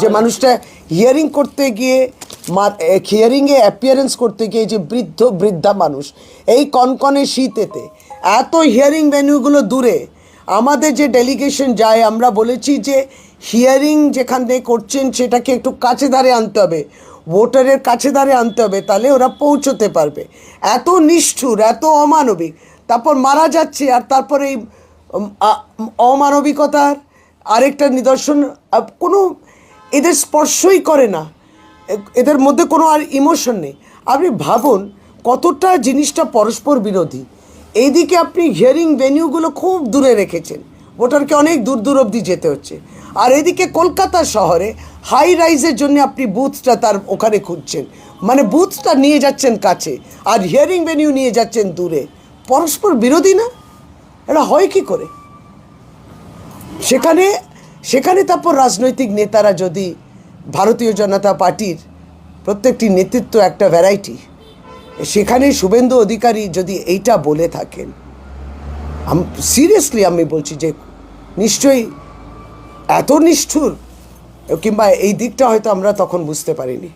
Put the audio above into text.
যে মানুষটা হিয়ারিং করতে গিয়ে হিয়ারিংয়ে অ্যাপিয়ারেন্স করতে গিয়ে যে বৃদ্ধ বৃদ্ধা মানুষ এই কনকনে শীতেতে এত হিয়ারিং ভেন্যুগুলো দূরে আমাদের যে ডেলিগেশন যায় আমরা বলেছি যে হিয়ারিং যেখানে করছেন সেটাকে একটু কাছে ধারে আনতে হবে ভোটারের কাছে ধারে আনতে হবে তাহলে ওরা পৌঁছতে পারবে। এত নিষ্ঠুর এত অমানবিক তারপর মারা যাচ্ছে আর তারপরে এই অমানবিকতার আরেকটা নিদর্শন কোনো এদের স্পর্শই করে না। এদের মধ্যে কোনো আর ইমোশন নেই। আপনি ভাবুন কতটা জিনিসটা পরস্পর বিরোধী। এইদিকে আপনি হিয়ারিং ভেনিউগুলো খুব দূরে রেখেছেন। ভোটারকে অনেক দূর দূর অবধি যেতে হচ্ছে। আর এদিকে কলকাতা শহরে হাই রাইজের জন্য আপনি বুথটা তার ওখানে খুঁজছেন। মানে বুথটা নিয়ে যাচ্ছেন কাছে আর হিয়ারিং ভেনিউ নিয়ে যাচ্ছেন দূরে। পরস্পর বিরোধী না? এটা হয় কি করে? সেখানে সেখানে তারপর রাজনৈতিক নেতারা যদি ভারতীয় জনতা পার্টির প্রত্যেকটি নেতৃত্ব একটা ভ্যারাইটি সেখানে শুভেন্দু অধিকারী যদি এইটা বলে থাকেন সিরিয়াসলি আমি বলছি যে নিশ্চয়ই এত নিষ্ঠুর, কিংবা এই দিকটা হয়তো আমরা তখন বুঝতে পারিনি।